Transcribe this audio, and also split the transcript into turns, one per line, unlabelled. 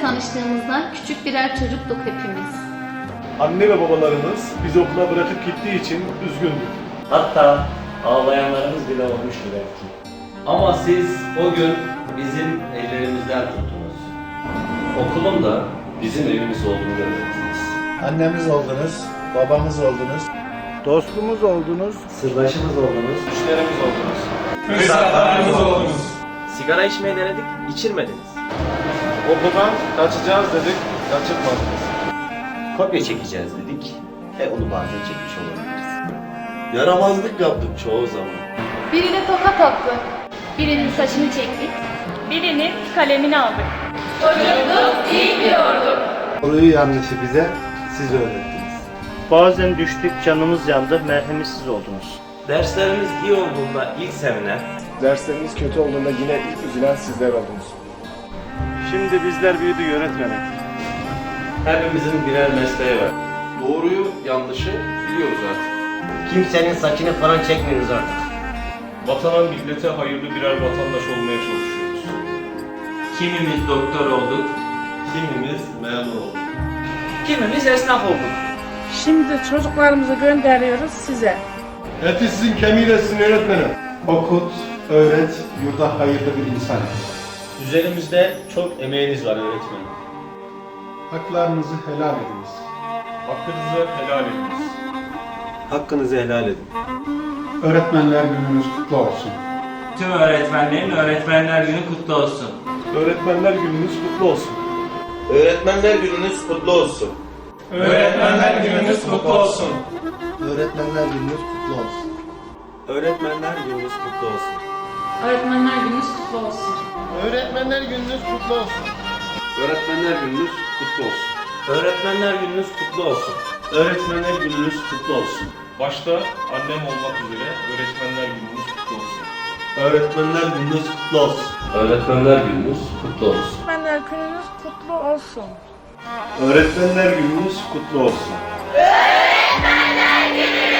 tanıştığımızdan küçük birer çocuktuk hepimiz.
Anne ve babalarımız bizi okula bırakıp gittiği için üzgündük.
Hatta ağlayanlarımız bile olmuştu belki. Ama siz o gün bizim ellerimizden tuttunuz. Okulun da bizim evimiz olduğunu öğrettiniz.
Annemiz oldunuz, babamız oldunuz.
Dostumuz oldunuz.
Sırdaşımız oldunuz.
Sigara içmeyi denedik, içirmediniz.
Okuldan kaçacağız dedik, kaçırmadınız.
Kopya çekeceğiz dedik ve onu bazen çekmiş olabiliriz.
Yaramazlık yaptık çoğu zaman.
Birine tokat attık. Birinin saçını çektik.
Birinin kalemini aldık.
Doğruyu yanlışı bize siz öğrettiniz.
Bazen düştük, canımız yandı, merhametsiz oldunuz.
Derslerimiz iyi olduğunda ilk sevinen,
Dersleriniz kötü olduğunda yine ilk üzülen sizler oldunuz. Şimdi bizler büyüdük öğretmenim.
Hepimizin birer mesleği var.
Doğruyu, yanlışı biliyoruz artık.
Kimsenin saçını falan çekmiyoruz artık.
Vatana, millete hayırlı birer vatandaş olmaya çalışıyoruz.
kimimiz doktor olduk,
Kimimiz memur olduk.
kimimiz esnaf olduk.
Şimdi çocuklarımızı gönderiyoruz size.
Eti sizin kemiğiyle sizin öğretmenim.
Okut, öğret, yurda hayırlı bir insan.
Üzerimizde çok emeğiniz var öğretmenim.
Haklarınızı helal ediniz.
Hakkınızı helal ediniz.
Hakkınızı helal edin.
Öğretmenler gününüz kutlu olsun.
Tüm öğretmenlerin Öğretmenler Günü kutlu olsun.
Öğretmenler gününüz kutlu olsun.
Öğretmenler gününüz kutlu olsun.
Öğretmenler Gününüz kutlu olsun.
Öğretmenler gününüz kutlu olsun.
Öğretmenler gününüz kutlu olsun.
Öğretmenler gününüz kutlu olsun.
Öğretmenler gününüz kutlu olsun.
Öğretmenler gününüz kutlu olsun.
Öğretmenler Gününüz kutlu olsun.
Öğretmenler gününüz kutlu olsun. Başta annem olmak üzere öğretmenler gününüz kutlu olsun.
Öğretmenler gününüz kutlu olsun. Öğretmenler gününüz kutlu olsun.
Öğretmenler gününüz kutlu olsun.
Öğretmenler gününüz kutlu olsun.
Öğretmenler gününüz